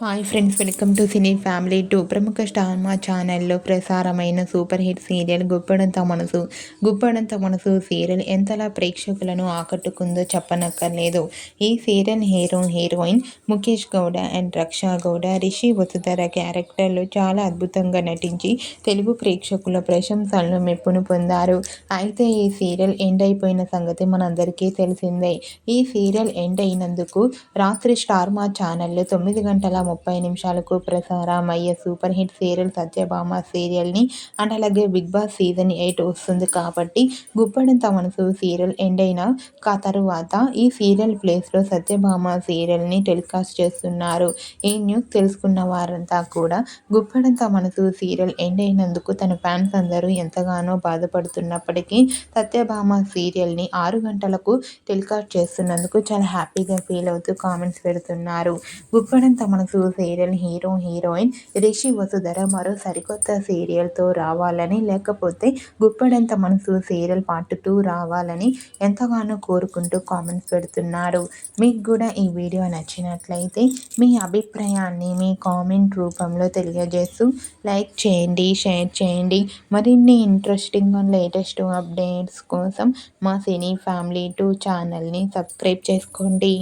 Hi friends welcome to cine family two ప్రముఖ star Maa ఛానల్లో ప్రసారమైన సూపర్ హిట్ సీరియల్ గుప్పడంత మనసు. గుప్పడంత మనసు సీరియల్ ఎంతలా ప్రేక్షకులను ఆకట్టుకుందో చెప్పనక్కర్లేదు. ఈ serial hero heroine Mukesh Gowda and Raksha Gowda Rishi Vasudhara క్యారెక్టర్లు చాలా అద్భుతంగా నటించి తెలుగు ప్రేక్షకుల ప్రశంసలను మెప్పును పొందారు. అయితే ఈ సీరియల్ ఎండ్ అయిపోయిన సంగతి మనందరికీ తెలిసిందే. ఈ సీరియల్ ఎండ్ అయినందుకు రాత్రి స్టార్ మా ఛానల్లో తొమ్మిది గంటల ముప్పై నిమిషాలకు ప్రసారం అయ్యే సూపర్ హిట్ సీరియల్ సత్యభామ సీరియల్ని అండ్ అలాగే బిగ్ బాస్ సీజన్ ఎయిట్ వస్తుంది కాబట్టి గుప్పడంత మనసు సీరియల్ ఎండ్ అయిన తరువాత ఈ సీరియల్ ప్లేస్లో సత్యభామ సీరియల్ని టెలికాస్ట్ చేస్తున్నారు. ఈ న్యూస్ తెలుసుకున్న వారంతా కూడా గుప్పడంత మనసు సీరియల్ ఎండ్ అయినందుకు తన ఫ్యాన్స్ అందరూ ఎంతగానో బాధపడుతున్నప్పటికీ సత్యభామ సీరియల్ని ఆరు గంటలకు టెలికాస్ట్ చేస్తున్నందుకు చాలా హ్యాపీగా ఫీల్ అవుతూ కామెంట్స్ పెడుతున్నారు. Guppedantha Manasu serial hero heroine Rishi Vasudhara మరో సరికొత్త సీరియల్తో రావాలని లేకపోతే Guppedantha Manasu serial part two రావాలని ఎంతగానో కోరుకుంటూ కామెంట్స్ పెడుతున్నారు. మీకు కూడా ఈ వీడియో నచ్చినట్లయితే మీ అభిప్రాయాన్ని మీ కామెంట్ రూపంలో తెలియజేస్తూ లైక్ చేయండి షేర్ చేయండి. మరిన్ని ఇంట్రెస్టింగ్ లేటెస్ట్ అప్డేట్స్ కోసం మా సినీ ఫ్యామిలీ టూ ఛానల్ని సబ్స్క్రైబ్ చేసుకోండి.